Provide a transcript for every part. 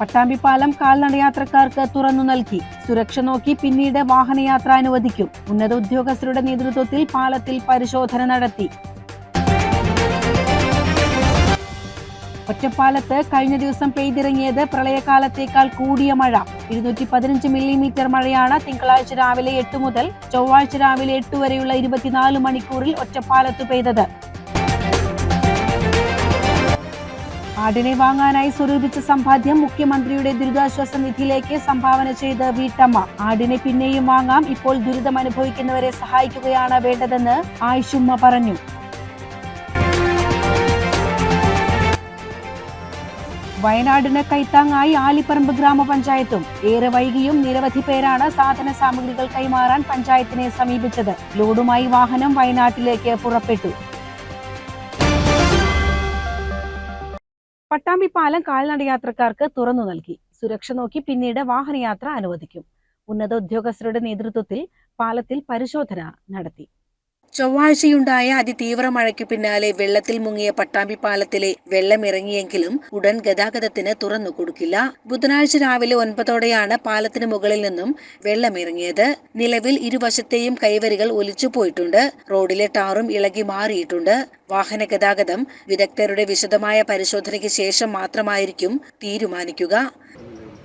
പട്ടാമ്പിപ്പാലം കാൽനടയാത്രക്കാർക്ക് തുറന്നു നൽകി. സുരക്ഷ നോക്കി പിന്നീട് വാഹനയാത്ര അനുവദിക്കും. ഉന്നത ഉദ്യോഗസ്ഥരുടെ നേതൃത്വത്തിൽ പാലത്തിൽ പരിശോധന നടത്തി. ഒറ്റപ്പാലത്ത് കഴിഞ്ഞ ദിവസം പെയ്തിറങ്ങിയത് പ്രളയകാലത്തേക്കാൾ കൂടിയ മഴ. ഇരുന്നൂറ്റി പതിനഞ്ച് മില്ലിമീറ്റർ മഴയാണ് തിങ്കളാഴ്ച രാവിലെ എട്ട് മുതൽ ചൊവ്വാഴ്ച രാവിലെ എട്ട് വരെയുള്ള ഇരുപത്തിനാല് മണിക്കൂറിൽ ഒറ്റപ്പാലത്ത് പെയ്തത്. ആടിനെ വാങ്ങാനായി സ്വരൂപിച്ച സമ്പാദ്യം മുഖ്യമന്ത്രിയുടെ ദുരിതാശ്വാസ നിധിയിലേക്ക് സംഭാവന ചെയ്ത് വീട്ടമ്മ. ആടിനെ പിന്നെയും വാങ്ങാം ഇപ്പോൾ ദുരിതം അനുഭവിക്കുന്നവരെ സഹായിക്കുകയാണ് വേണ്ടതെന്ന് ആയിഷുമ്മ പറഞ്ഞു. വയനാടിന് കൈത്താങ്ങായി ആലിപ്പറമ്പ് ഗ്രാമപഞ്ചായത്തും. ഏറെ വൈകിയും നിരവധി പേരാണ് സാധന സാമഗ്രികൾ കൈമാറാൻ പഞ്ചായത്തിനെ സമീപിച്ചത്. ലോഡുമായി വാഹനം വയനാട്ടിലേക്ക് പുറപ്പെട്ടു. പട്ടാമ്പിപ്പാലം കാൽനടയാത്രക്കാർക്ക് തുറന്നു നൽകി. സുരക്ഷ നോക്കി പിന്നീട് വാഹനയാത്ര അനുവദിക്കും. ഉന്നത ഉദ്യോഗസ്ഥരുടെ നേതൃത്വത്തിൽ പാലത്തിൽ പരിശോധന നടത്തി. ചൊവ്വാഴ്ചയുണ്ടായ അതിതീവ്ര മഴയ്ക്കു പിന്നാലെ വെള്ളത്തിൽ മുങ്ങിയ പട്ടാമ്പി പാലത്തിലെ വെള്ളമിറങ്ങിയെങ്കിലും ഉടൻ ഗതാഗതത്തിന് തുറന്നു കൊടുക്കില്ല. ബുധനാഴ്ച രാവിലെ ഒൻപതോടെയാണ് പാലത്തിന് മുകളിൽ നിന്നും വെള്ളമിറങ്ങിയത്. നിലവിൽ ഇരുവശത്തെയും കൈവരികൾ ഒലിച്ചു പോയിട്ടുണ്ട്. റോഡിലെ ടാറും ഇളകി മാറിയിട്ടുണ്ട്. വാഹന ഗതാഗതം വിദഗ്ധരുടെ വിശദമായ പരിശോധനയ്ക്ക് ശേഷം മാത്രമായിരിക്കും തീരുമാനിക്കുക.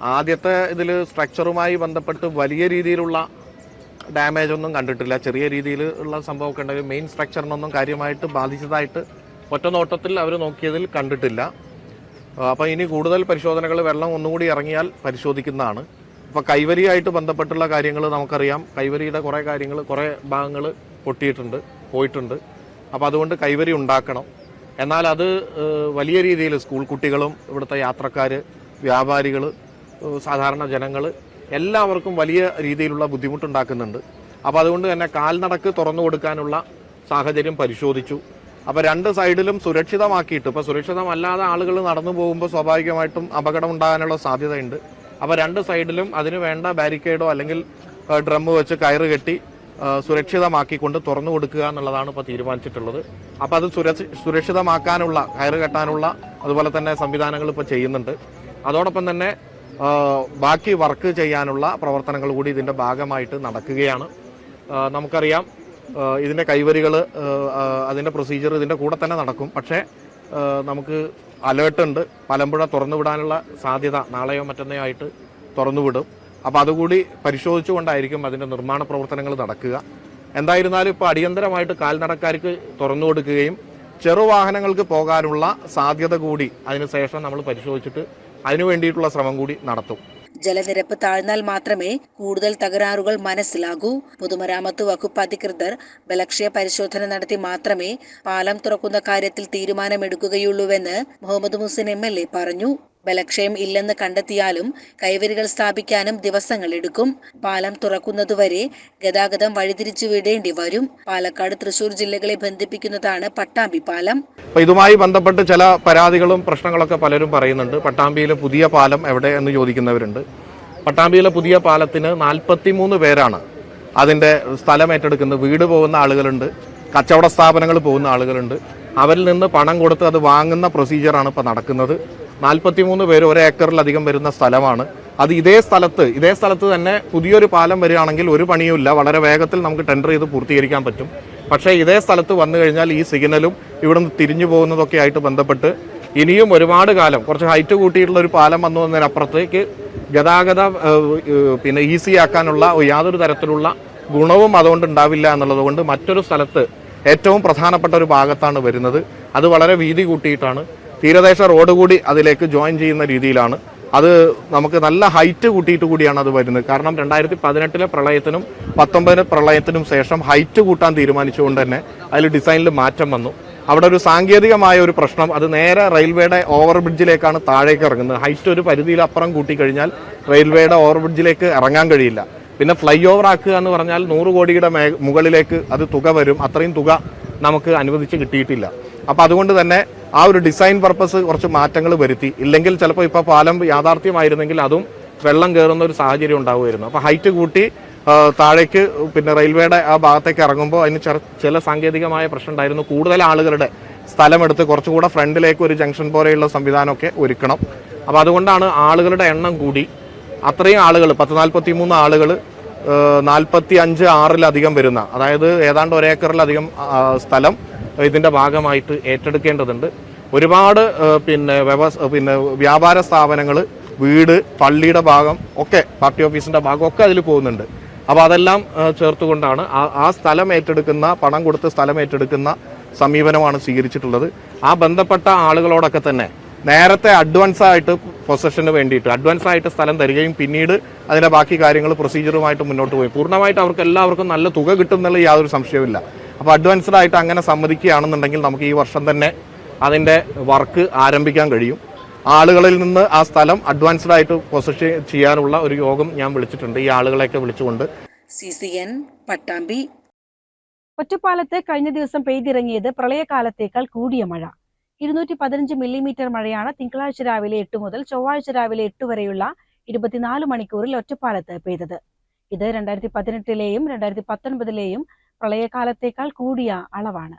ആദ്യത്തെ ഇതിൽ സ്ട്രക്ചറുമായി ബന്ധപ്പെട്ട് വലിയ രീതിയിലുള്ള ഡാമേജ് ഒന്നും കണ്ടിട്ടില്ല. ചെറിയ രീതിയിൽ ഉള്ള സംഭവമൊക്കെ ഉണ്ടെങ്കിൽ മെയിൻ സ്ട്രക്ചറിനൊന്നും കാര്യമായിട്ട് ബാധിച്ചതായിട്ട് ഒറ്റ നോട്ടത്തിൽ അവർ നോക്കിയതിൽ കണ്ടിട്ടില്ല. അപ്പോൾ ഇനി കൂടുതൽ പരിശോധനകൾ വെള്ളം ഒന്നുകൂടി ഇറങ്ങിയാൽ പരിശോധിക്കുന്നതാണ്. അപ്പോൾ കൈവരിയായിട്ട് ബന്ധപ്പെട്ടുള്ള കാര്യങ്ങൾ നമുക്കറിയാം. കൈവരിയുടെ കുറേ കാര്യങ്ങൾ കുറേ ഭാഗങ്ങൾ പൊട്ടിയിട്ടുണ്ട് പോയിട്ടുണ്ട്. അപ്പോൾ അതുകൊണ്ട് കൈവരി ഉണ്ടാക്കണം. എന്നാൽ അത് വലിയ രീതിയിൽ സ്കൂൾ കുട്ടികളും ഇവിടുത്തെ യാത്രക്കാർ വ്യാപാരികൾ സാധാരണ ജനങ്ങൾ എല്ലാവർക്കും വലിയ രീതിയിലുള്ള ബുദ്ധിമുട്ടുണ്ടാക്കുന്നുണ്ട്. അപ്പോൾ അതുകൊണ്ട് തന്നെ കാൽനടക്ക് തുറന്നു കൊടുക്കാനുള്ള സാഹചര്യം പരിശോധിച്ചു. അപ്പോൾ രണ്ട് സൈഡിലും സുരക്ഷിതമാക്കിയിട്ട് ഇപ്പോൾ സുരക്ഷിതമല്ലാതെ ആളുകൾ നടന്നു പോകുമ്പോൾ സ്വാഭാവികമായിട്ടും അപകടം ഉണ്ടാകാനുള്ള സാധ്യതയുണ്ട്. അപ്പോൾ രണ്ട് സൈഡിലും അതിന് വേണ്ട ബാരിക്കേഡോ അല്ലെങ്കിൽ ഡ്രം വെച്ച് കയറ് കെട്ടി സുരക്ഷിതമാക്കിക്കൊണ്ട് തുറന്നു കൊടുക്കുക എന്നുള്ളതാണ് ഇപ്പോൾ തീരുമാനിച്ചിട്ടുള്ളത്. അപ്പോൾ അത് സുരക്ഷിതമാക്കാനുള്ള കയറ് കെട്ടാനുള്ള അതുപോലെ തന്നെ സംവിധാനങ്ങൾ ഇപ്പോൾ ചെയ്യുന്നുണ്ട്. അതോടൊപ്പം തന്നെ ബാക്കി വർക്ക് ചെയ്യാനുള്ള പ്രവർത്തനങ്ങൾ കൂടി ഇതിന്റെ ഭാഗമായിട്ട് നടക്കുകയാണ്. നമുക്കറിയാം ഇതിന്റെ കൈവരികൾ അതിന്റെ പ്രൊസീജിയർ ഇതിന്റെ കൂടെ തന്നെ നടക്കും. പക്ഷേ നമുക്ക് അലേർട്ട് ഉണ്ട്. പലമ്പുഴ തുറന്നുവിടാനുള്ള സാധ്യത നാളെയോ മറ്റന്നോ ആയിട്ട് തുറന്നുവിടും. അപ്പോൾ അതുകൂടി പരിശോധിച്ചുകൊണ്ടായിരിക്കും അതിന്റെ നിർമ്മാണ പ്രവർത്തനങ്ങൾ നടക്കുക. എന്തായിരുന്നാലും ഇപ്പോൾ അടിയന്തരമായിട്ട് കാൽനടക്കാർക്ക് തുറന്നു കൊടുക്കുകയും ചെറുവാഹനങ്ങൾക്ക് പോകാനുള്ള സാധ്യത കൂടി അതിനുശേഷം നമ്മൾ പരിശോധിച്ചിട്ട് അതിനു വേണ്ടിയിട്ടുള്ള ശ്രമം കൂടി നടത്തും. ജലനിരപ്പ് താഴ്ന്നാൽ മാത്രമേ കൂടുതൽ തകരാറുകൾ മനസ്സിലാകൂ. പൊതുമരാമത്ത് വകുപ്പ് അധികൃതർ ബലക്ഷയ പരിശോധന നടത്തി മാത്രമേ പാലം തുറക്കുന്ന കാര്യത്തിൽ തീരുമാനമെടുക്കുകയുള്ളൂവെന്ന് മുഹമ്മദ് മുസിൻ എം പറഞ്ഞു. ബലക്ഷയം ഇല്ലെന്ന് കണ്ടെത്തിയാലും കൈവരികൾ സ്ഥാപിക്കാനും ദിവസങ്ങൾ എടുക്കും. പാലം തുറക്കുന്നതുവരെ ഗതാഗതം വഴിതിരിച്ചു വിടേണ്ടി വരും. പാലക്കാട് തൃശൂർ ജില്ലകളെ ബന്ധിപ്പിക്കുന്നതാണ് പട്ടാമ്പി പാലം. ഇതുമായി ബന്ധപ്പെട്ട് ചില പരാതികളും പ്രശ്നങ്ങളൊക്കെ പലരും പറയുന്നുണ്ട്. പട്ടാമ്പിയിലെ പുതിയ പാലം എവിടെ എന്ന് ചോദിക്കുന്നവരുണ്ട്. പട്ടാമ്പിയിലെ പുതിയ പാലത്തിന് നാൽപ്പത്തി മൂന്ന് പേരാണ് അതിന്റെ സ്ഥലം ഏറ്റെടുക്കുന്നത്. വീട് പോകുന്ന ആളുകളുണ്ട്. കച്ചവട സ്ഥാപനങ്ങൾ പോകുന്ന ആളുകളുണ്ട്. അവരിൽ നിന്ന് പണം കൊടുത്ത് അത് വാങ്ങുന്ന പ്രൊസീജിയറാണ് ഇപ്പോൾ നടക്കുന്നത്. നാൽപ്പത്തിമൂന്ന് പേര് ഒരു ഏക്കറിലധികം വരുന്ന സ്ഥലമാണ്. അത് ഇതേ സ്ഥലത്ത് ഇതേ സ്ഥലത്ത് തന്നെ പുതിയൊരു പാലം വരികയാണെങ്കിൽ ഒരു പണിയുമില്ല വളരെ വേഗത്തിൽ നമുക്ക് ടെൻഡർ ചെയ്ത് പൂർത്തീകരിക്കാൻ പറ്റും. പക്ഷേ ഇതേ സ്ഥലത്ത് വന്നു കഴിഞ്ഞാൽ ഈ സിഗ്നലും ഇവിടുന്ന് തിരിഞ്ഞു പോകുന്നതൊക്കെ ആയിട്ട് ബന്ധപ്പെട്ട് ഇനിയും ഒരുപാട് കാലം കുറച്ച് ഹൈറ്റ് കൂട്ടിയിട്ടുള്ള ഒരു പാലം വന്നു വന്നതിനപ്പുറത്തേക്ക് ഗതാഗതം പിന്നെ ഈസി ആക്കാനുള്ള യാതൊരു തരത്തിലുള്ള ഗുണവും അതുകൊണ്ട് ഉണ്ടാവില്ല എന്നുള്ളത് കൊണ്ട് മറ്റൊരു സ്ഥലത്ത് ഏറ്റവും പ്രധാനപ്പെട്ട ഒരു ഭാഗത്താണ് വരുന്നത്. അത് വളരെ വീതി കൂട്ടിയിട്ടാണ്. തീരദേശ റോഡ് കൂടി അതിലേക്ക് ജോയിൻ ചെയ്യുന്ന രീതിയിലാണ്. അത് നമുക്ക് നല്ല ഹൈറ്റ് കൂട്ടിയിട്ട് കൂടിയാണ് അത് വരുന്നത്. കാരണം രണ്ടായിരത്തി പതിനെട്ടിലെ പ്രളയത്തിനും പത്തൊമ്പതിന് പ്രളയത്തിനും ശേഷം ഹൈറ്റ് കൂട്ടാൻ തീരുമാനിച്ചുകൊണ്ട് തന്നെ അതിൽ ഡിസൈനിൽ മാറ്റം വന്നു. അവിടെ ഒരു സാങ്കേതികമായ ഒരു പ്രശ്നം അത് നേരെ റെയിൽവേയുടെ ഓവർ ബ്രിഡ്ജിലേക്കാണ് താഴേക്ക് ഇറങ്ങുന്നത്. ഹൈറ്റ് ഒരു പരിധിയിൽ അപ്പുറം കൂട്ടിക്കഴിഞ്ഞാൽ റെയിൽവേയുടെ ഓവർ ബ്രിഡ്ജിലേക്ക് ഇറങ്ങാൻ കഴിയില്ല. പിന്നെ ഫ്ലൈ ഓവർ ആക്കുക എന്ന് പറഞ്ഞാൽ നൂറ് കോടിയുടെ മുകളിലേക്ക് അത് തുക വരും. അത്രയും തുക നമുക്ക് അനുവദിച്ച് കിട്ടിയിട്ടില്ല. അപ്പോൾ അതുകൊണ്ട് തന്നെ ആ ഒരു ഡിസൈൻ പർപ്പസ് കുറച്ച് മാറ്റങ്ങൾ വരുത്തി. ഇല്ലെങ്കിൽ ചിലപ്പോൾ ഇപ്പോൾ പാലം യാഥാർത്ഥ്യമായിരുന്നെങ്കിൽ അതും വെള്ളം കയറുന്ന ഒരു സാഹചര്യം ഉണ്ടാവുമായിരുന്നു. അപ്പോൾ ഹൈറ്റ് കൂട്ടി താഴേക്ക് പിന്നെ റെയിൽവേയുടെ ആ ഭാഗത്തേക്ക് ഇറങ്ങുമ്പോൾ അതിന് ചില സാങ്കേതികമായ പ്രശ്നം ഉണ്ടായിരുന്നു. കൂടുതൽ ആളുകളുടെ സ്ഥലമെടുത്ത് കുറച്ചുകൂടെ ഫ്രണ്ടിലേക്ക് ഒരു ജംഗ്ഷൻ പോലെയുള്ള സംവിധാനമൊക്കെ ഒരുക്കണം. അപ്പോൾ അതുകൊണ്ടാണ് ആളുകളുടെ എണ്ണം കൂടി. അത്രയും ആളുകൾ പത്ത് നാൽപ്പത്തി മൂന്ന് ആളുകൾ നാൽപ്പത്തി അഞ്ച് ആറിലധികം വരുന്ന അതായത് ഏതാണ്ട് ഒരേക്കറിലധികം സ്ഥലം ഇതിന്റെ ഭാഗമായിട്ട് ഏറ്റെടുക്കേണ്ടതുണ്ട്. ഒരുപാട് പിന്നെ വ്യവസ പിന്നെ വ്യാപാര സ്ഥാപനങ്ങൾ വീട് പള്ളിയുടെ ഭാഗം ഒക്കെ പാർട്ടി ഓഫീസിന്റെ ഭാഗം ഒക്കെ അതിൽ പോകുന്നുണ്ട്. അപ്പോൾ അതെല്ലാം ചേർത്തുകൊണ്ടാണ് ആ ആ സ്ഥലം ഏറ്റെടുക്കുന്ന പണം കൊടുത്ത് സ്ഥലം ഏറ്റെടുക്കുന്ന സമീപനമാണ് സ്വീകരിച്ചിട്ടുള്ളത്. ആ ബന്ധപ്പെട്ട ആളുകളോടൊക്കെ തന്നെ നേരത്തെ അഡ്വാൻസ് ആയിട്ട് പൊസഷന് വേണ്ടിയിട്ട് അഡ്വാൻസ് ആയിട്ട് സ്ഥലം തരികയും പിന്നീട് അതിന്റെ ബാക്കി കാര്യങ്ങൾ പ്രൊസീജിയറുമായിട്ട് മുന്നോട്ട് പോയി. പൂർണമായിട്ട് അവർക്ക് എല്ലാവർക്കും നല്ല തുക കിട്ടും എന്നുള്ള യാതൊരു സംശയവുമില്ല. അപ്പോൾ അഡ്വാൻസ്ഡ് ആയിട്ട് അങ്ങനെ സമ്മതിക്കുകയാണെന്നുണ്ടെങ്കിൽ നമുക്ക് ഈ വർഷം തന്നെ അതിന്റെ വർക്ക് ആരംഭിക്കാൻ കഴിയും. ആളുകളിൽ നിന്ന് ആ സ്ഥലം അഡ്വാൻസ്ഡ് ആയിട്ട് പൊസിഷൻ ചെയ്യാനുള്ള ഒരു യോഗം ഞാൻ വിളിച്ചിട്ടുണ്ട്. ഈ ആളുകളെയൊക്കെ വിളിച്ചുകൊണ്ട്. C C N Pattambi. ഒറ്റപ്പാലത്ത് കഴിഞ്ഞ ദിവസം പെയ്തിറങ്ങിയത് പ്രളയകാലത്തേക്കാൾ കൂടിയ മഴ. ഇരുന്നൂറ്റി പതിനഞ്ച് മില്ലിമീറ്റർ മഴയാണ് തിങ്കളാഴ്ച രാവിലെ എട്ട് മുതൽ ചൊവ്വാഴ്ച രാവിലെ എട്ട് വരെയുള്ള ഇരുപത്തിനാല് മണിക്കൂറിൽ ഒറ്റപ്പാലത്ത് പെയ്തത്. ഇത് രണ്ടായിരത്തി പതിനെട്ടിലെയും രണ്ടായിരത്തി പത്തൊൻപതിലെയും പ്രളയകാലത്തേക്കാൾ കൂടിയ അളവാണ്.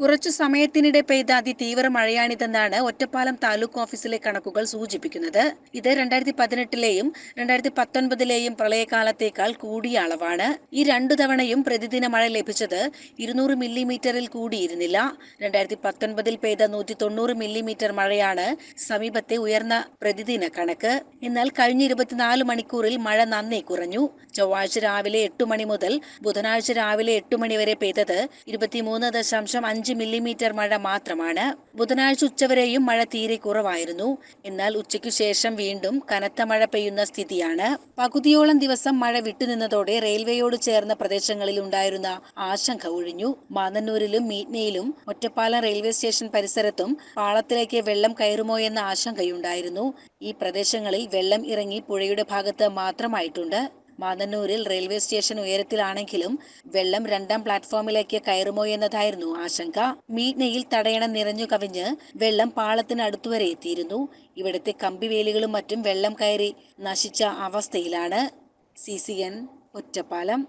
കുറച്ചു സമയത്തിനിടെ പെയ്ത അതിതീവ്ര മഴയാണിതെന്നാണ് ഒറ്റപ്പാലം താലൂക്ക് ഓഫീസിലെ കണക്കുകൾ സൂചിപ്പിക്കുന്നത്. ഇത് രണ്ടായിരത്തി പതിനെട്ടിലെയും രണ്ടായിരത്തി പത്തൊൻപതിലെയും പ്രളയകാലത്തേക്കാൾ കൂടിയ അളവാണ്. ഈ രണ്ടു തവണയും പ്രതിദിന മഴ ലഭിച്ചത് ഇരുന്നൂറ് മില്ലിമീറ്ററിൽ കൂടിയിരുന്നില്ല. രണ്ടായിരത്തി പത്തൊൻപതിൽ പെയ്ത നൂറ്റി തൊണ്ണൂറ് മില്ലിമീറ്റർ മഴയാണ് സമീപത്തെ ഉയർന്ന പ്രതിദിന കണക്ക്. എന്നാൽ കഴിഞ്ഞ ഇരുപത്തിനാല് മണിക്കൂറിൽ മഴ നന്നേ കുറഞ്ഞു. ചൊവ്വാഴ്ച രാവിലെ എട്ട് മണി മുതൽ ബുധനാഴ്ച രാവിലെ എട്ട് മണി വരെ പെയ്തത് ഇരുപത്തിമൂന്ന് ദശാംശം അഞ്ച് മില്ലിമീറ്റർ മഴ മാത്രമാണ്. ബുധനാഴ്ച ഉച്ചവരെയും മഴ തീരെ കുറവായിരുന്നു. എന്നാൽ ഉച്ചയ്ക്കു ശേഷം വീണ്ടും കനത്ത മഴ പെയ്യുന്ന സ്ഥിതിയാണ്. പകുതിയോളം ദിവസം മഴ വിട്ടുനിന്നതോടെ റെയിൽവേയോട് ചേർന്ന പ്രദേശങ്ങളിൽ ഉണ്ടായിരുന്ന ആശങ്ക ഒഴിഞ്ഞു. മാനന്നൂരിലും മീറ്റ്നയിലും ഒറ്റപ്പാലം റെയിൽവേ സ്റ്റേഷൻ പരിസരത്തും പാളത്തിലേക്ക് വെള്ളം കയറുമോ എന്ന ആശങ്കയുണ്ടായിരുന്നു. ഈ പ്രദേശങ്ങളിൽ വെള്ളം ഇറങ്ങി പുഴയുടെ ഭാഗത്ത് മാത്രമായിട്ടുണ്ട്. മാന്നന്നൂരിൽ റെയിൽവേ സ്റ്റേഷൻ ഉയരത്തിലാണെങ്കിലും വെള്ളം രണ്ടാം പ്ലാറ്റ്ഫോമിലേക്ക് കയറുമോ എന്നതായിരുന്നു ആശങ്ക. മീറ്റ്നയിൽ തടയണം നിറഞ്ഞു കവിഞ്ഞ് വെള്ളം പാളത്തിന് അടുത്തുവരെ എത്തിയിരുന്നു. ഇവിടുത്തെ കമ്പിവേലികളും മറ്റും വെള്ളം കയറി നശിച്ച അവസ്ഥയിലാണ്. C C N Ottapalam.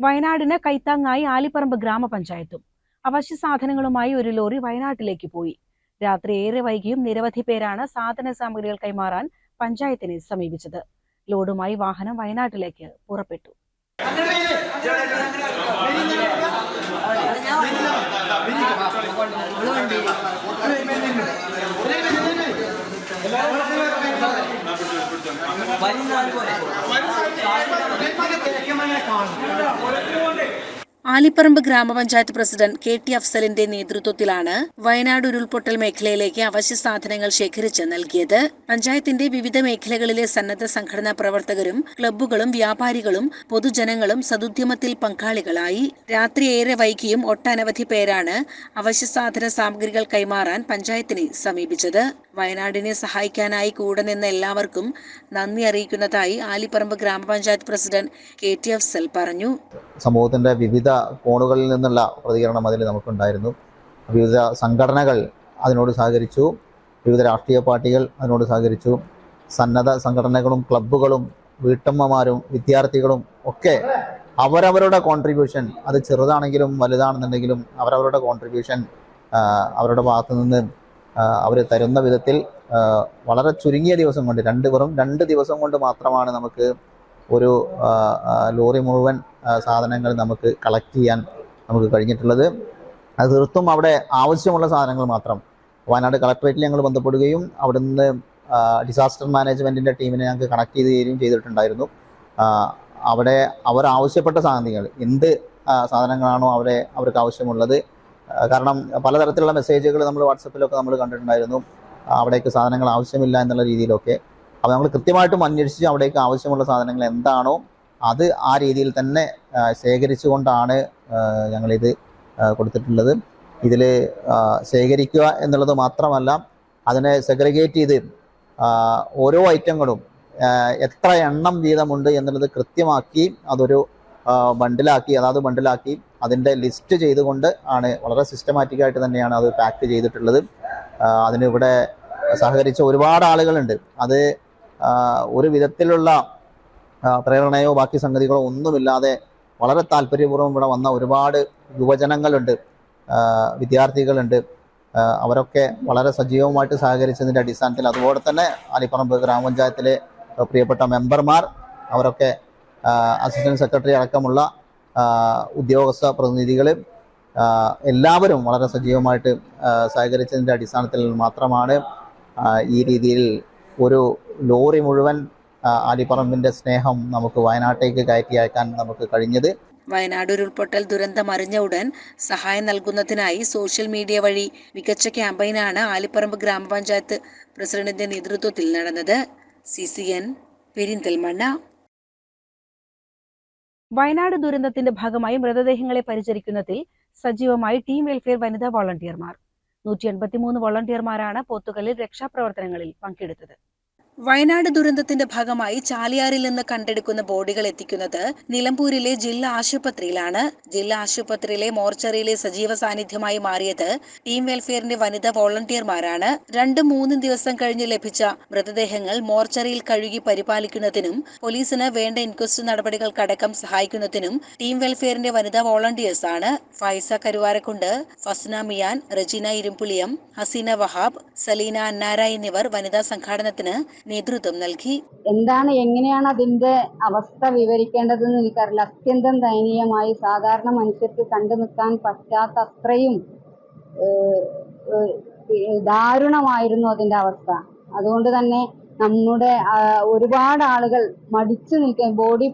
വയനാടിന് കൈത്താങ്ങായി ആലിപ്പറമ്പ് ഗ്രാമപഞ്ചായത്തും. അവശ്യ സാധനങ്ങളുമായി ഒരു ലോറി വയനാട്ടിലേക്ക് പോയി. രാത്രി ഏറെ വൈകിയും നിരവധി പേരാണ് സാധന സാമഗ്രികൾ കൈമാറാൻ പഞ്ചായത്തിനെ സമീപിച്ചത്. ലോഡുമായി വാഹനം വയനാട്ടിലേക്ക് പുറപ്പെട്ടു. ആലിപ്പറമ്പ് ഗ്രാമപഞ്ചായത്ത് പ്രസിഡന്റ് കെ ടി അഫ്സലിന്റെ നേതൃത്വത്തിലാണ് വയനാട് ഉരുൾപൊട്ടൽ മേഖലയിലേക്ക് അവശ്യ സാധനങ്ങൾ ശേഖരിച്ച് നൽകിയത്. പഞ്ചായത്തിന്റെ വിവിധ മേഖലകളിലെ സന്നദ്ധ സംഘടനാ പ്രവർത്തകരും ക്ലബ്ബുകളും വ്യാപാരികളും പൊതുജനങ്ങളും സതുദ്യമത്തിൽ പങ്കാളികളായി. രാത്രി ഏറെ വൈകിയും ഒട്ടനവധി പേരാണ് അവശ്യ സാധന സാമഗ്രികൾ കൈമാറാൻ പഞ്ചായത്തിനെ സമീപിച്ചത്. വയനാടിനെ സഹായിക്കാനായി കൂടെ നിന്ന എല്ലാവർക്കും നന്ദി അറിയിക്കുന്നതായി ആലിപ്പറമ്പ് ഗ്രാമപഞ്ചായത്ത് പ്രസിഡന്റ് കെ ടി അഫ്സൽ പറഞ്ഞു. സമൂഹത്തിന്റെ വിവിധ കോണുകളിൽ നിന്നുള്ള പ്രതികരണം അതിൽ നമുക്കുണ്ടായിരുന്നു. വിവിധ സംഘടനകൾ അതിനോട് സഹകരിച്ചു. വിവിധ രാഷ്ട്രീയ പാർട്ടികൾ അതിനോട് സഹകരിച്ചു. സന്നദ്ധ സംഘടനകളും ക്ലബ്ബുകളും വീട്ടമ്മമാരും വിദ്യാർത്ഥികളും ഒക്കെ അവരവരുടെ കോൺട്രിബ്യൂഷൻ അത് ചെറുതാണെങ്കിലും വലുതാണെന്നുണ്ടെങ്കിലും അവരവരുടെ കോൺട്രിബ്യൂഷൻ അവരുടെ ഭാഗത്തു നിന്ന് അവർ തരുന്ന വിധത്തിൽ വളരെ ചുരുങ്ങിയ ദിവസം കൊണ്ട് രണ്ട് വെറും രണ്ട് ദിവസം കൊണ്ട് മാത്രമാണ് നമുക്ക് ഒരു ലോറി മുഴുവൻ സാധനങ്ങൾ നമുക്ക് കളക്ട് ചെയ്യാൻ നമുക്ക് കഴിഞ്ഞിട്ടുള്ളത്. അത് തീർത്തും അവിടെ ആവശ്യമുള്ള സാധനങ്ങൾ മാത്രം. വയനാട് കളക്ടറേറ്റിൽ ഞങ്ങൾ ബന്ധപ്പെടുകയും അവിടെ നിന്ന് ഡിസാസ്റ്റർ മാനേജ്മെന്റിന്റെ ടീമിനെ ഞങ്ങൾക്ക് കണക്ട് ചെയ്ത് തരികയും ചെയ്തിട്ടുണ്ടായിരുന്നു അവിടെ അവർ ആവശ്യപ്പെട്ട സാധനങ്ങൾ എന്ത് സാധനങ്ങളാണോ അവരെ അവർക്ക് ആവശ്യമുള്ളത് കാരണം പലതരത്തിലുള്ള മെസ്സേജുകൾ നമ്മൾ വാട്സപ്പിലൊക്കെ നമ്മൾ കണ്ടിട്ടുണ്ടായിരുന്നു. അവിടേക്ക് സാധനങ്ങൾ ആവശ്യമില്ല എന്നുള്ള രീതിയിലൊക്കെ. അപ്പോൾ നമ്മൾ കൃത്യമായിട്ടും അന്വേഷിച്ച് അവിടേക്ക് ആവശ്യമുള്ള സാധനങ്ങൾ എന്താണോ അത് ആ രീതിയിൽ തന്നെ ശേഖരിച്ചുകൊണ്ടാണ് ഞങ്ങളിത് കൊടുത്തിട്ടുള്ളത്. ഇതിൽ ശേഖരിക്കുക എന്നുള്ളത് മാത്രമല്ല അതിനെ സെഗ്രിഗേറ്റ് ചെയ്ത് ഓരോ ഐറ്റങ്ങളും എത്ര എണ്ണം വീതമുണ്ട് എന്നുള്ളത് കൃത്യമാക്കി അതൊരു ബണ്ടിലാക്കി അതാത് ബണ്ടിലാക്കി അതിന്റെ ലിസ്റ്റ് ചെയ്തുകൊണ്ട് ആണ് വളരെ സിസ്റ്റമാറ്റിക് ആയിട്ട് തന്നെയാണ് അത് പാക്ക് ചെയ്തിട്ടുള്ളത്. അതിനിവിടെ സഹകരിച്ച ഒരുപാട് ആളുകളുണ്ട്. അത് ഒരു വിധത്തിലുള്ള പ്രേരണയോ ബാക്കി സംഗതികളോ ഒന്നുമില്ലാതെ വളരെ താല്പര്യപൂർവം ഇവിടെ വന്ന ഒരുപാട് യുവജനങ്ങളുണ്ട്. വിദ്യാർത്ഥികളുണ്ട്. അവരൊക്കെ വളരെ സജീവമായിട്ട് സഹകരിച്ചതിന്റെ അടിസ്ഥാനത്തിൽ അതുപോലെ തന്നെ അലിപ്പറമ്പ് ഗ്രാമപഞ്ചായത്തിലെ പ്രിയപ്പെട്ട മെമ്പർമാർ അവരൊക്കെ അസിസ്റ്റന്റ് സെക്രട്ടറി അടക്കമുള്ള ഉദ്യോഗസ്ഥ പ്രതിനിധികളും എല്ലാവരും വളരെ സജീവമായിട്ട് സഹകരിച്ചതിന്റെ അടിസ്ഥാനത്തിൽ മാത്രമാണ് ഈ രീതിയിൽ ഒരു ലോറി മുഴുവൻ ആലിപ്പറമ്പിന്റെ സ്നേഹം നമുക്ക് വയനാട്ടേക്ക് കയറ്റി അയക്കാൻ നമുക്ക് കഴിഞ്ഞത്. വയനാട് ഉരുൾപൊട്ടൽ ദുരന്തം അറിഞ്ഞ ഉടൻ സഹായം നൽകുന്നതിനായി സോഷ്യൽ മീഡിയ വഴി മികച്ച ക്യാമ്പയിനാണ് ആലിപ്പറമ്പ് ഗ്രാമപഞ്ചായത്ത് പ്രസിഡന്റിന്റെ നേതൃത്വത്തിൽ നടന്നത്. C C N Perinthalmanna. Wayanad ദുരന്തത്തിന്റെ ഭാഗമായി മൃതദേഹങ്ങളെ പരിചരിക്കുന്നതിൽ സജീവമായി ടീം വെൽഫെയർ വനിതാ വോളണ്ടിയർമാർ. നൂറ്റി എൺപത്തിമൂന്ന് വോളണ്ടിയർമാരാണ് പോത്തുകല്ലിൽ രക്ഷാപ്രവർത്തനങ്ങളിൽ പങ്കെടുത്തത്. വയനാട് ദുരന്തത്തിന്റെ ഭാഗമായി ചാലിയാറിൽ നിന്ന് കണ്ടെടുക്കുന്ന ബോഡികൾ എത്തിക്കുന്നത് നിലമ്പൂരിലെ ജില്ലാ ആശുപത്രിയിലാണ്. ജില്ലാ ആശുപത്രിയിലെ മോർച്ചറിയിലെ സജീവ സാന്നിധ്യമായി മാറിയത് ടീം വെൽഫെയറിന്റെ വനിതാ വോളണ്ടിയർമാരാണ്. രണ്ട് മൂന്ന് ദിവസം കഴിഞ്ഞ് ലഭിച്ച മൃതദേഹങ്ങൾ മോർച്ചറിയിൽ കഴുകി പരിപാലിക്കുന്നതിനും പോലീസിന് വേണ്ട ഇൻക്വസ്റ്റ് നടപടികൾക്കടക്കം സഹായിക്കുന്നതിനും ടീം വെൽഫെയറിന്റെ വനിതാ വോളണ്ടിയേഴ്സ് ആണ് ഫൈസ കരുവാരക്കുണ്ട് ഫസ്ന മിയാൻ റജീന ഇരുമ്പുളിയം ഹസീന വഹാബ് സലീന അന്നാര എന്നിവർ വനിതാ സംഘാടനത്തിന് നേതൃത്വം നൽകി. എന്താണ് എങ്ങനെയാണ് അതിന്റെ അവസ്ഥ വിവരിക്കേണ്ടതെന്ന് എനിക്കറിയില്ല. അത്യന്തം ദയനീയമായി സാധാരണ മനുഷ്യർക്ക് കണ്ടു നിൽക്കാൻ പറ്റാത്ത അത്രയും ദാരുണമായിരുന്നു അതിന്റെ അവസ്ഥ. അതുകൊണ്ട് തന്നെ നമ്മുടെ ഒരുപാട് ആളുകൾ മടിച്ചു നിൽക്കാൻ ബോഡി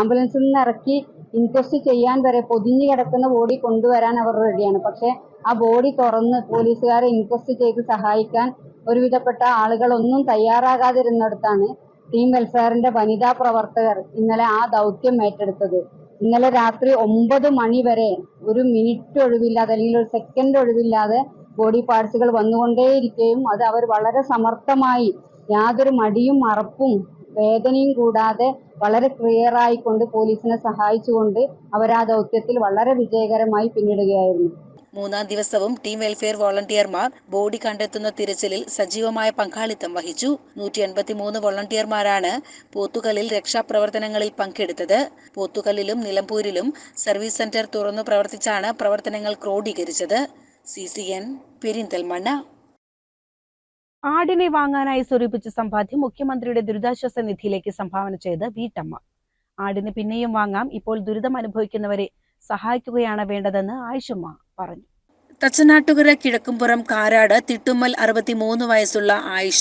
ആംബുലൻസിൽ നിന്ന് ഇറക്കി ഇൻക്വസ്റ്റ് ചെയ്യാൻ വരെ പൊതിഞ്ഞു കിടക്കുന്ന ബോഡി കൊണ്ടുവരാൻ അവർ റെഡിയാണ്. പക്ഷെ ആ ബോഡി തുറന്ന് പോലീസുകാരെ ഇൻക്വസ്റ്റ് ചെയ്ത് സഹായിക്കാൻ ഒരുവിധപ്പെട്ട ആളുകളൊന്നും തയ്യാറാകാതിരുന്നിടത്താണ് ടീം വെൽഫെയറിന്റെ വനിതാ പ്രവർത്തകർ ഇന്നലെ ആ ദൗത്യം ഏറ്റെടുത്തത്. ഇന്നലെ രാത്രി ഒമ്പത് മണി വരെ ഒരു മിനിറ്റ് ഒഴിവില്ലാതെ അല്ലെങ്കിൽ ഒരു സെക്കൻഡ് ഒഴിവില്ലാതെ ബോഡി പാർട്സുകൾ വന്നുകൊണ്ടേയിരിക്കുകയും അത് അവർ വളരെ സമർത്ഥമായി യാതൊരു മടിയും മറപ്പും വേദനയും കൂടാതെ വളരെ ക്ലിയർ ആയിക്കൊണ്ട് പോലീസിനെ സഹായിച്ചുകൊണ്ട് അവർ ആ ദൗത്യത്തിൽ വളരെ വിജയകരമായി പിന്നിടുകയായിരുന്നു. മൂന്നാം ദിവസവും ടീം വെൽഫെയർ വോളണ്ടിയർമാർ ബോഡി കണ്ടെത്തുന്ന തിരച്ചിലിൽ സജീവമായ പങ്കാളിത്തം വഹിച്ചു. നൂറ്റി എൺപത്തിമൂന്ന് വോളണ്ടിയർമാരാണ് പോത്തുകല്ലിൽ രക്ഷാപ്രവർത്തനങ്ങളിൽ പങ്കെടുത്തത്. പോത്തുകല്ലിലും നിലമ്പൂരിലും സർവീസ് സെന്റർ തുറന്നു പ്രവർത്തിച്ചാണ് പ്രവർത്തനങ്ങൾ ക്രോഡീകരിച്ചത്. C C N Perinthalmanna. ആടിനെ വാങ്ങാനായി സ്വരൂപിച്ച സമ്പാദ്യം മുഖ്യമന്ത്രിയുടെ ദുരിതാശ്വാസ നിധിയിലേക്ക് സംഭാവന ചെയ്ത് വീട്ടമ്മ. ആടിന് പിന്നെയും വാങ്ങാം ഇപ്പോൾ ദുരിതം അനുഭവിക്കുന്നവരെ സഹായിക്കുകയാണ് വേണ്ടതെന്ന് ആയിഷുമ്മ. പറഞ്ഞു. തച്ചനാട്ടുകര കിഴക്കുംപുറം കാരാട് തിട്ടുമ്മൽ അറുപത്തിമൂന്ന് വയസ്സുള്ള ആയിഷ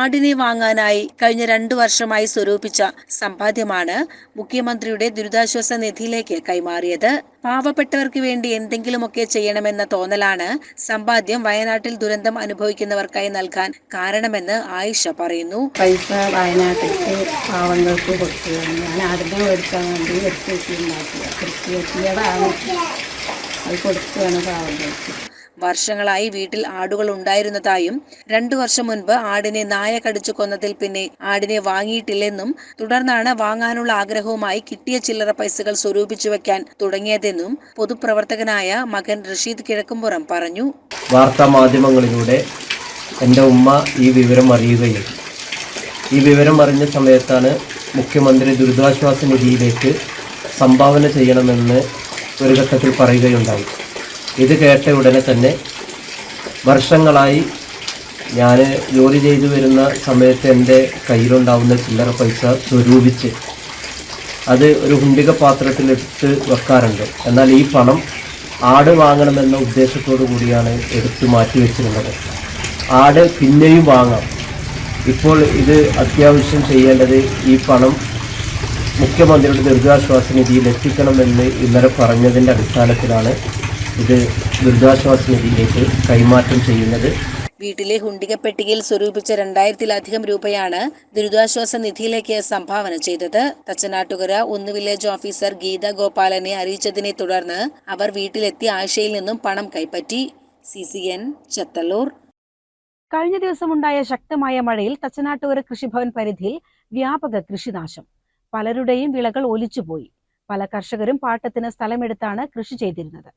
ആടിനെ വാങ്ങാനായി കഴിഞ്ഞ രണ്ടു വർഷമായി സ്വരൂപിച്ച സമ്പാദ്യമാണ് മുഖ്യമന്ത്രിയുടെ ദുരിതാശ്വാസ നിധിയിലേക്ക് കൈമാറിയത്. പാവപ്പെട്ടവർക്ക് വേണ്ടി എന്തെങ്കിലുമൊക്കെ ചെയ്യണമെന്ന തോന്നലാണ് സമ്പാദ്യം വയനാട്ടിൽ ദുരന്തം അനുഭവിക്കുന്നവർക്കായി നൽകാൻ കാരണമെന്ന് ആയിഷ പറയുന്നു. പൈസ വയനാട്ടിലേക്ക് പാവങ്ങൾക്ക് കൊടുത്തു. ഞാൻ ആടിനെ വേണ്ടി എടുത്ത് വെച്ചിട്ടുണ്ടാക്കുക കൃഷി വെച്ചിയതാണ് അത് കൊടുക്കുകയാണ് പാവങ്ങൾക്ക് വർഷങ്ങളായി വീട്ടിൽ ആടുകൾ ഉണ്ടായിരുന്നതായും രണ്ടു വർഷം മുൻപ് ആടിനെ നായ കടിച്ചു കൊന്നതിൽ പിന്നെ ആടിനെ വാങ്ങിയിട്ടില്ലെന്നും തുടർന്നാണ് വാങ്ങാനുള്ള ആഗ്രഹവുമായി കിട്ടിയ ചില്ലറ പൈസകൾ സ്വരൂപിച്ചു വെക്കാൻ തുടങ്ങിയതെന്നും പൊതുപ്രവർത്തകനായ മകൻ റഷീദ് കിഴക്കുംപുറം പറഞ്ഞു. വാർത്താ മാധ്യമങ്ങളിലൂടെ എന്റെ ഉമ്മ ഈ വിവരം അറിയുകയും ഈ വിവരം അറിഞ്ഞ സമയത്താണ് മുഖ്യമന്ത്രി ദുരിതാശ്വാസ നിധിയിലേക്ക് സംഭാവന ചെയ്യണമെന്ന് ഒരു ഘട്ടത്തിൽ പറയുകയുണ്ടായി. ഇത് കേട്ട ഉടനെ തന്നെ വർഷങ്ങളായി ഞാൻ ജോലി ചെയ്തു വരുന്ന സമയത്ത് എന്റെ കയ്യിലുണ്ടാവുന്ന ചില്ലറ പൈസ സ്വരൂപിച്ച് അത് ഒരു ഹുണ്ടിക പാത്രത്തിലെടുത്ത് വെക്കാറുണ്ട്. എന്നാൽ ഈ പണം ആട് വാങ്ങണമെന്ന ഉദ്ദേശത്തോടു കൂടിയാണ് എടുത്തു മാറ്റി വെച്ചിരുന്നത്. ആട് പിന്നെയും വാങ്ങാം. ഇപ്പോൾ ഇത് അത്യാവശ്യം ചെയ്യേണ്ടത് ഈ പണം മുഖ്യമന്ത്രിയുടെ ദുരിതാശ്വാസ നിധിയിൽ എത്തിക്കണമെന്ന് ഇന്നലെ പറഞ്ഞതിന്റെ അടിസ്ഥാനത്തിലാണ് ഇത് ദുരിതാശ്വാസ നിധിയിലേക്ക് കൈമാറ്റം ചെയ്യുന്നത്. വീട്ടിലെ ഹുണ്ടികപ്പെട്ടിയിൽ സ്വരൂപിച്ച രണ്ടായിരത്തിലധികം രൂപയാണ് ദുരിതാശ്വാസ നിധിയിലേക്ക് സംഭാവന ചെയ്തത്. തച്ചനാട്ടുകര ഒന്ന് വില്ലേജ് ഓഫീസർ ഗീത ഗോപാലനെ അറിയിച്ചതിനെ തുടർന്ന് അവർ വീട്ടിലെത്തി ആഴ്ചയിൽ നിന്നും പണം കൈപ്പറ്റി. C C N Chathallur. കഴിഞ്ഞ ദിവസമുണ്ടായ ശക്തമായ മഴയിൽ തച്ചനാട്ടുകര കൃഷിഭവൻ പരിധിയിൽ വ്യാപക കൃഷിനാശം. പലരുടെയും വിളകൾ ഒലിച്ചുപോയി. പല കർഷകരും പാട്ടത്തിന് സ്ഥലമെടുത്താണ് കൃഷി ചെയ്തിരുന്നത്.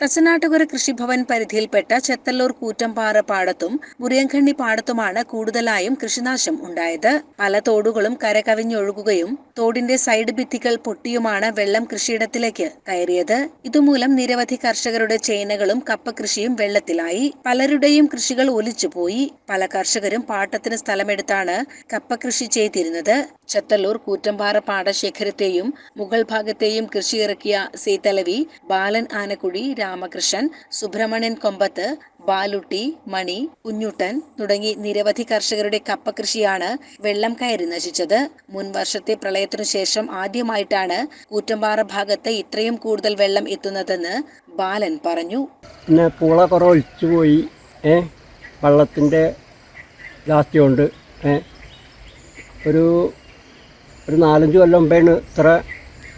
തച്ചനാട്ടുകര കൃഷിഭവൻ പരിധിയിൽപ്പെട്ട ചെത്തല്ലൂർ കൂറ്റമ്പാറ പാടത്തും മുറിയൻഖണ്ണി പാടത്തുമാണ് കൂടുതലായും കൃഷിനാശം ഉണ്ടായത്. പല തോടുകളും കരകവിഞ്ഞൊഴുകുകയും തോടിന്റെ സൈഡ് ഭിത്തികൾ പൊട്ടിയുമാണ് വെള്ളം കൃഷിയിടത്തിലേക്ക് കയറിയത്. ഇതുമൂലം നിരവധി കർഷകരുടെ ചേനകളും കപ്പ കൃഷിയും വെള്ളത്തിലായി. പലരുടെയും കൃഷികൾ ഒലിച്ചുപോയി. പല കർഷകരും പാട്ടത്തിന് സ്ഥലമെടുത്താണ് കപ്പ കൃഷി ചെയ്തിരുന്നത്. ചെത്തല്ലൂർ കൂറ്റമ്പാറ പാടശേഖരത്തെയും മുഗൾ ഭാഗത്തെയും കൃഷിയിറക്കിയ സീതലവി ബാലൻ ആനക്കുഴി രാമകൃഷ്ണൻ സുബ്രഹ്മണ്യൻ കൊമ്പത്ത് ബാലുട്ടി മണി കുഞ്ഞുട്ടൻ തുടങ്ങി നിരവധി കർഷകരുടെ കപ്പ കൃഷിയാണ് വെള്ളം കയറി നശിച്ചത്. മുൻ വർഷത്തെ പ്രളയത്തിനു ശേഷം ആദ്യമായിട്ടാണ് കൂറ്റമ്പാറ ഭാഗത്ത് ഇത്രയും കൂടുതൽ വെള്ളം എത്തുന്നതെന്ന് ബാലൻ പറഞ്ഞു. പിന്നെ പൂള കുറേ ഒലിച്ചു പോയി. ഏ വെള്ളത്തിന്റെ ഏ ഒരു ഒരു നാലഞ്ച് കൊല്ലം മുമ്പേണ് ഇത്ര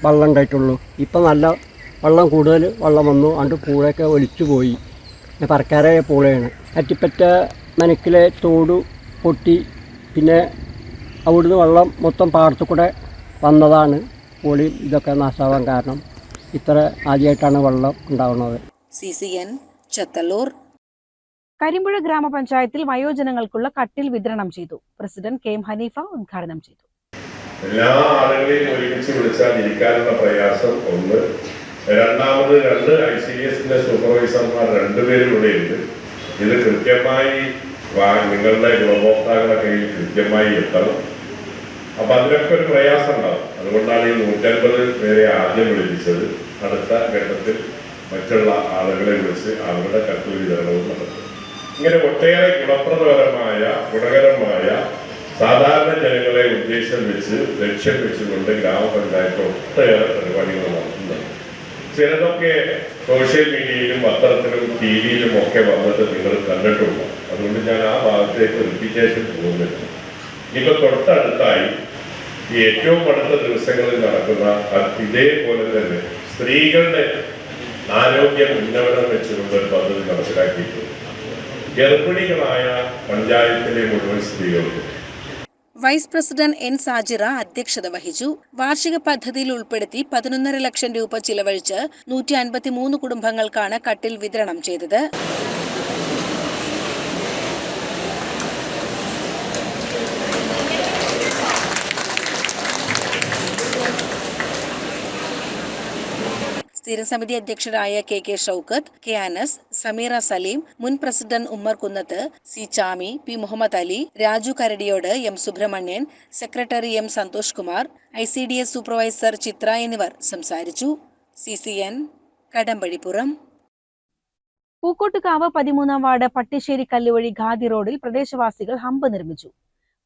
വെള്ളം ഉണ്ടായിട്ടുള്ളൂ. ഇപ്പം നല്ല വെള്ളം കൂടുതൽ വെള്ളം വന്നു. അണ്ട് പൂളയൊക്കെ ഒലിച്ചു പോയി. പിന്നെ പറക്കാരായ പൂളയാണ്. അറ്റിപ്പറ്റ മനക്കിലെ തോട് പൊട്ടി പിന്നെ അവിടുന്ന് വെള്ളം മൊത്തം പാടത്തുകൂടെ വന്നതാണ് പൂളി. ഇതൊക്കെ നാശാവാൻ കാരണം ഇത്ര ആദ്യമായിട്ടാണ് വെള്ളം ഉണ്ടാവുന്നത്. C C N Chathallur. Karimpuzha ഗ്രാമപഞ്ചായത്തിൽ വയോജനങ്ങൾക്കുള്ള കട്ടിൽ വിതരണം ചെയ്തു. പ്രസിഡന്റ് കെ എം ഹനീഫ ഉദ്ഘാടനം ചെയ്തു. എല്ലാ ആളുകളെയും ഒരുമിച്ച് വിളിച്ചാൽ ഇരിക്കാനുള്ള പ്രയാസം ഒന്ന്. രണ്ടാമത് രണ്ട് ഐ സി എസിന്റെ സൂപ്പർവൈസർമാർ രണ്ടുപേരും ഇവിടെയുണ്ട് ഇത് കൃത്യമായി നിങ്ങളുടെ ഗുണഭോക്താക്കളുടെ കയ്യിൽ കൃത്യമായി എത്തണം. അപ്പൊ അതിനൊക്കെ ഒരു പ്രയാസം ഉണ്ടാവും അതുകൊണ്ടാണ് ഈ നൂറ്റൻപത് പേരെ ആദ്യം വിളിപ്പിച്ചത്. അടുത്ത ഘട്ടത്തിൽ മറ്റുള്ള ആളുകളെ വിളിച്ച് അവരുടെ കത്ത് വിതരണവും നടത്തും. ഇങ്ങനെ ഒട്ടേറെ ഗുണപ്രദപരമായ ഗുണകരമായ സാധാരണ ജനങ്ങളെ ഉദ്ദേശം വെച്ച് ലക്ഷ്യം വെച്ചുകൊണ്ട് ഗ്രാമപഞ്ചായത്ത് ഒട്ടേറെ പരിപാടികൾ ചിലതൊക്കെ സോഷ്യൽ മീഡിയയിലും പത്രത്തിലും ടി വിയിലും ഒക്കെ വന്നിട്ട് നിങ്ങൾ കണ്ടിട്ടുണ്ട്. അതുകൊണ്ട് ഞാൻ ആ ഭാഗത്തേക്ക് റിപ്പീറ്റേഷൻ പോകുന്നില്ല. ഇപ്പൊ തൊട്ടടുത്തായി ഈ ഏറ്റവും അടുത്ത ദിവസങ്ങളിൽ നടക്കുന്ന ഇതേപോലെ തന്നെ സ്ത്രീകളുടെ ആരോഗ്യ ഉന്നമനം വെച്ചുകൊണ്ട് ഒരു പദ്ധതി മനസ്സിലാക്കിയിട്ടുണ്ട് ഗർഭിണികളായ പഞ്ചായത്തിലെ മുഴുവൻ സ്ത്രീകൾക്കും. വൈസ് പ്രസിഡന്റ് എൻ സാജിറ അധ്യക്ഷത വഹിച്ചു. വാർഷിക പദ്ധതിയിൽ ഉൾപ്പെടുത്തി പതിനൊന്നര ലക്ഷം രൂപ ചിലവഴിച്ച് നൂറ്റി അൻപത്തിമൂന്ന് കുടുംബങ്ങൾക്കാണ് കട്ടിൽ വിതരണം ചെയ്തത്. സ്ഥിരം സമിതി അധ്യക്ഷരായ K K Shoukath K Anas Sameera Saleem മുൻ president Ummer Kunnath C Chami P Muhammad Ali Raju Karadiyode M Subrahmanyan secretary M Santhosh Kumar I C D S supervisor Chithra എന്നിവർ സംസാരിച്ചു. C C N Kadambazhipuram. Pookkottukavu പതിമൂന്നാം ward Pattissery Kalluvazhi khadi റോഡിൽ പ്രദേശവാസികൾ hump നിർമ്മിച്ചു.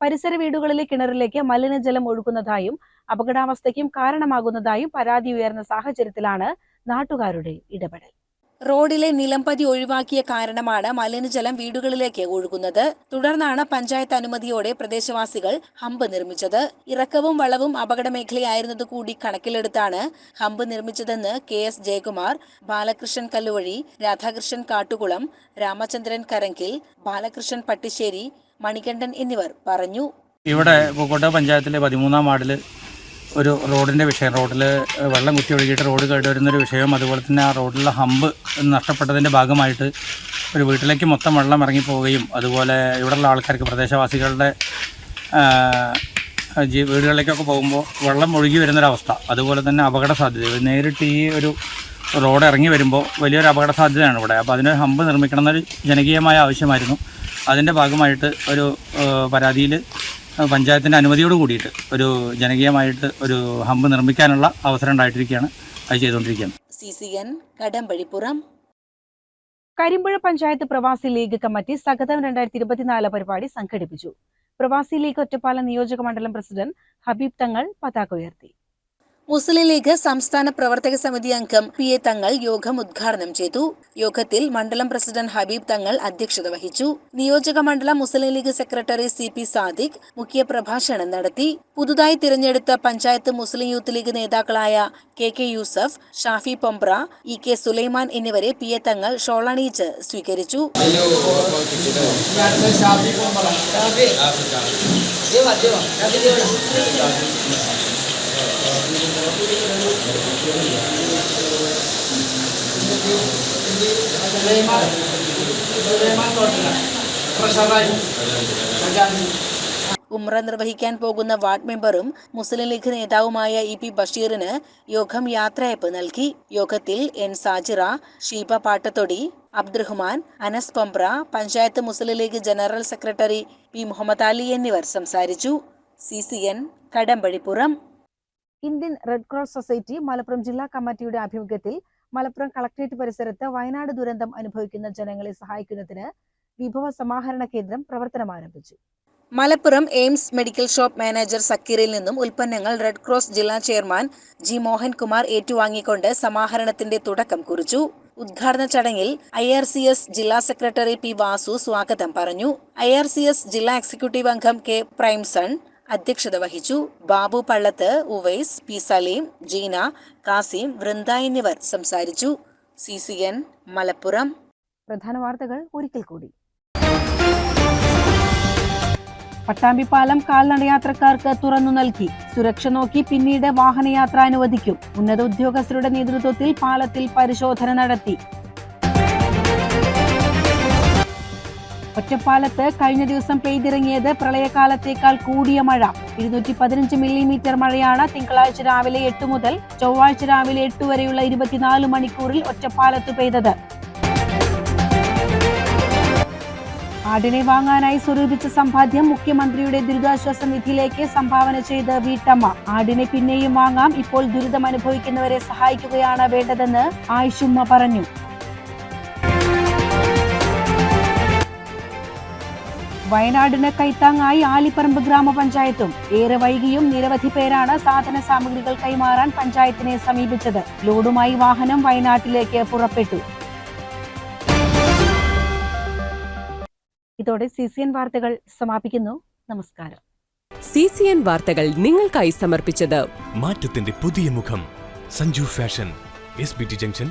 പരിസര വീടുകളിലെ കിണറിലേക്ക് മലിനജലം ഒഴുകുന്നതായും അപകടാവസ്ഥയ്ക്കും കാരണമാകുന്നതായും പരാതി ഉയർന്ന സാഹചര്യത്തിലാണ് നാട്ടുകാരുടെ ഇടപെടൽ. റോഡിലെ നിലംപതി ഒഴിവാക്കിയ കാരണമാണ് മലിനജലം വീടുകളിലേക്ക് ഒഴുകുന്നത്. തുടർന്നാണ് പഞ്ചായത്ത് അനുമതിയോടെ പ്രദേശവാസികൾ ഹമ്പ് നിർമ്മിച്ചത്. ഇറക്കവും വളവും അപകട മേഖലയായിരുന്നത് കൂടി കണക്കിലെടുത്താണ് ഹമ്പ് നിർമ്മിച്ചതെന്ന് കെ എസ് ജയകുമാർ ബാലകൃഷ്ണൻ കല്ലുവഴി രാധാകൃഷ്ണൻ കാട്ടുകുളം രാമചന്ദ്രൻ കരങ്കിൽ ബാലകൃഷ്ണൻ പട്ടിശ്ശേരി മണികണ്ഠൻ എന്നിവർ പറഞ്ഞു. ഇവിടെ പൂക്കോട്ട പഞ്ചായത്തിലെ പതിമൂന്നാം വാർഡിൽ ഒരു റോഡിന്റെ വിഷയം. റോഡിൽ വെള്ളം കുത്തി ഒഴുകിയിട്ട് റോഡ് കേടുവരുന്നൊരു വിഷയം. അതുപോലെ തന്നെ ആ റോഡിലെ ഹമ്പ് നഷ്ടപ്പെട്ടതിന്റെ ഭാഗമായിട്ട് ഒരു വീട്ടിലേക്ക് മൊത്തം വെള്ളം ഇറങ്ങിപ്പോവുകയും അതുപോലെ ഇവിടെയുള്ള ആൾക്കാർക്ക് പ്രദേശവാസികളുടെ ജീ വീടുകളിലേക്കൊക്കെ പോകുമ്പോൾ വെള്ളം ഒഴുകി വരുന്നൊരവസ്ഥ. അതുപോലെ തന്നെ അപകട സാധ്യത. നേരിട്ട് ഈ ഒരു റോഡ് ഇറങ്ങി വരുമ്പോൾ വലിയൊരു അപകട സാധ്യതയാണ് ഇവിടെ. അപ്പോൾ അതിനൊരു ഹമ്പ് നിർമ്മിക്കണം എന്നൊരു ജനകീയമായ ആവശ്യമായിരുന്നു. അതിന്റെ ഭാഗമായിട്ട് ഒരു പരാതിയിൽ പഞ്ചായത്തിന്റെ അനുമതിയോട് കൂടിയിട്ട് ഒരു ജനകീയമായിട്ട് ഒരു ഹമ്പ് നിർമ്മിക്കാനുള്ള അവസരം ഉണ്ടായിട്ടിരിക്കുകയാണ്. അത് ചെയ്തുകൊണ്ടിരിക്കുകയാണ്. C C N Kadambazhipuram. Karimpuzha panchayat Pravasi league committee സഗതം രണ്ടായിരത്തി ഇരുപത്തിനാല് പരിപാടി സംഘടിപ്പിച്ചു. പ്രവാസി ലീഗ് ഒറ്റപ്പാലം നിയോജക മണ്ഡലം പ്രസിഡന്റ് ഹബീബ് തങ്ങൾ പതാക ഉയർത്തി. മുസ്ലിം ലീഗ് സംസ്ഥാന പ്രവർത്തക സമിതി അംഗം പി എ തങ്ങൾ യോഗം ഉദ്ഘാടനം ചെയ്തു. യോഗത്തിൽ മണ്ഡലം പ്രസിഡന്റ് ഹബീബ് തങ്ങൾ അധ്യക്ഷത വഹിച്ചു. നിയോജക മണ്ഡലം Muslim league secretary C P Sadiq മുഖ്യ പ്രഭാഷണം നടത്തി. പുതുതായി തിരഞ്ഞെടുത്ത പഞ്ചായത്ത് മുസ്ലിം യൂത്ത് ലീഗ് നേതാക്കളായ K K Yousuf Shafi Pombra E K Sulaiman എന്നിവരെ പി എ തങ്ങൾ ഷോളണീച്ച് സ്വീകരിച്ചു. ഉമ്ര നിർവഹിക്കാൻ പോകുന്ന വാർഡ് മെമ്പറും മുസ്ലിം ലീഗ് നേതാവുമായ ഇ പി ബഷീറിന് യോഗം യാത്രയപ്പ് നൽകി. യോഗത്തിൽ N Sajira Sheeba Pattathodi Abdurahman Anas Pambra panchayat Muslim league general secretary P Muhammad Ali എന്നിവർ സംസാരിച്ചു. C C N Kadambazhipuram Indian red cross society Malappuram ജില്ലാ കമ്മിറ്റിയുടെ ആഭിമുഖ്യത്തിൽ മലപ്പുറം കളക്ടറേറ്റ് പരിസരത്ത് വയനാട് ദുരന്തം അനുഭവിക്കുന്ന ജനങ്ങളെ സഹായിക്കുന്നതിന് വിഭവ സമാഹരണ കേന്ദ്രം പ്രവർത്തനം ആരംഭിച്ചു. Malappuram Aims medical shop manager സക്കീറിൽ നിന്നും ഉൽപ്പന്നങ്ങൾ റെഡ് ക്രോസ് ജില്ലാ ചെയർമാൻ ജി മോഹൻകുമാർ ഏറ്റുവാങ്ങിക്കൊണ്ട് സമാഹരണത്തിന്റെ തുടക്കം കുറിച്ചു. ഉദ്ഘാടന ചടങ്ങിൽ ഐ ആർ സി എസ് ജില്ലാ സെക്രട്ടറി പി വാസു സ്വാഗതം പറഞ്ഞു. ഐ ആർ സി എസ് ജില്ലാ എക്സിക്യൂട്ടീവ് അംഗം കെ പ്രൈംസൺ അധ്യക്ഷത വഹിച്ചു ബാബു പള്ളത്ത് ഉവൈസ് പി സലീം ജീന കാസിം വൃന്ദ എന്നിവർ സംസാരിച്ചു. C C N Malappuram. പ്രധാന വാർത്തകൾ ഒരിക്കൽ കൂടി. പട്ടാമ്പിപ്പാലം കാൽനടയാത്രക്കാർക്ക് തുറന്നു നൽകി. സുരക്ഷ നോക്കി പിന്നീട് വാഹനയാത്ര അനുവദിക്കും. ഉന്നത ഉദ്യോഗസ്ഥരുടെ നേതൃത്വത്തിൽ പാലത്തിൽ പരിശോധന നടത്തി. ഒറ്റപ്പാലത്ത് കഴിഞ്ഞ ദിവസം പെയ്തിറങ്ങിയത് പ്രളയകാലത്തേക്കാൾ കൂടിയ മഴ. ഇരുന്നൂറ്റി പതിനഞ്ച് മില്ലിമീറ്റർ മഴയാണ് തിങ്കളാഴ്ച രാവിലെ എട്ട് മുതൽ ചൊവ്വാഴ്ച രാവിലെ എട്ട് വരെയുള്ള ഇരുപത്തിനാല് മണിക്കൂറിൽ ഒറ്റപ്പാലത്ത് പെയ്തത്. ആടിനെ വാങ്ങാനായി സ്വരൂപിച്ച സമ്പാദ്യം മുഖ്യമന്ത്രിയുടെ ദുരിതാശ്വാസ നിധിയിലേക്ക് സംഭാവന ചെയ്ത് വീട്ടമ്മ. ആടിനെ പിന്നെയും വാങ്ങാം ഇപ്പോൾ ദുരിതം അനുഭവിക്കുന്നവരെ സഹായിക്കുകയാണ് വേണ്ടതെന്ന് ആയിഷുമ്മ പറഞ്ഞു. വയനാടിന് കൈത്താങ്ങായി ആലിപ്പറമ്പ് ഗ്രാമപഞ്ചായത്തും. ഏറെ വൈകിയും നിരവധി പേരാണ് സാധന സാമഗ്രികൾ കൈമാറാൻ പഞ്ചായത്തിനെ സമീപിച്ചത്. ലോഡുമായി വാഹനം വയനാട്ടിലേക്ക് പുറപ്പെട്ടു. ഇതോടെ സി സി എൻ വാർത്തകൾ സമാപിക്കുന്നു. നമസ്കാരം. സി സി എൻ വാർത്തകൾ നിങ്ങൾക്കായി സമർപ്പിച്ചത് മാറ്റത്തിന്റെ പുതിയ മുഖം. Sanju fashion S B T junction